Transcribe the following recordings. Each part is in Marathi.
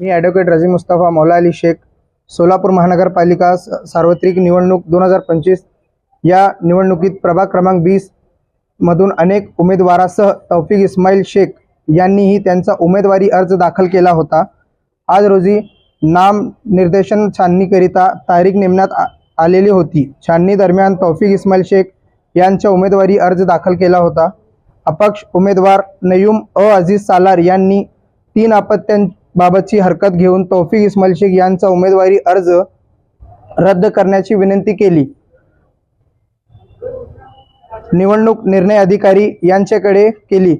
मी ॲडव्होकेट रझी मुस्तफा मौला अली शेख सोलापूर महानगरपालिका सार्वत्रिक निवडणूक दोन हजार पंचवीस या निवडणुकीत प्रभाग क्रमांक वीस मधून अनेक उमेदवारासह तौफिक इस्माईल शेख यांनीही त्यांचा उमेदवारी अर्ज दाखल केला होता. आज रोजी नाम निर्देशन छाननीकरिता तारीख नेमण्यात आ- आलेली होती. छाननी दरम्यान तौफिक इस्माईल शेख यांचा उमेदवारी अर्ज दाखल केला होता. अपक्ष उमेदवार नयूम अ अजीज सालार यांनी तीन बाबतची हरकत घेऊन तौफिक इस्माईल शेख यांचा उमेदवारी अर्ज रद्द करण्याची विनंती केली. निवडणूक निर्णय अधिकारी यांच्याकडे केली.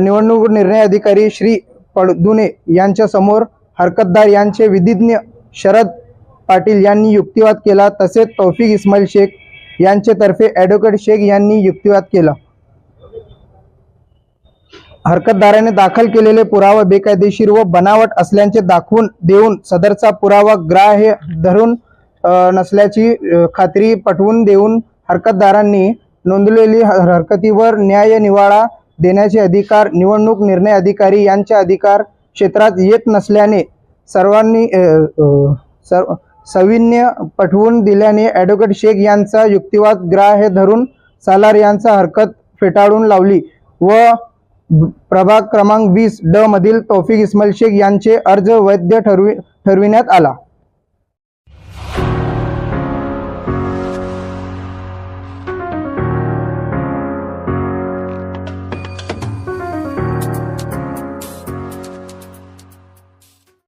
निवडणूक निर्णय अधिकारी श्री पडदुने यांच्यासमोर हरकतदार यांचे विधिज्ञ शरद पाटील यांनी युक्तिवाद केला तसेच तौफिक इस्माईल शेख यांच्यातर्फे ॲडव्होकेट शेख यांनी युक्तिवाद केला. हरकतदाराने दाखल केलेले पुरावा बेकायदेशीर व बनावट असल्याचे दाखवून देऊन सदरचा पुरावा ग्राह्य धरून नसल्याची खात्री पटवून देऊन हरकतदारांनी नोंदलेली हर- हरकतीवर न्याय निवाडा देण्याचे अधिकार निवडणूक निर्णय अधिकारी यांच्या अधिकार क्षेत्रात येत नसल्याने सर्वांनी सर्व सविन्य पटवून दिल्याने ॲडव्होकेट शेख यांचा युक्तिवाद ग्राह्य धरून सालार यांचा हरकत फेटाळून लावली व प्रभाग क्रमांक वीस ड मधील तौफिक इस्माईल शेख यांचे अर्ज वैध ठरवि ठरविण्यात आला.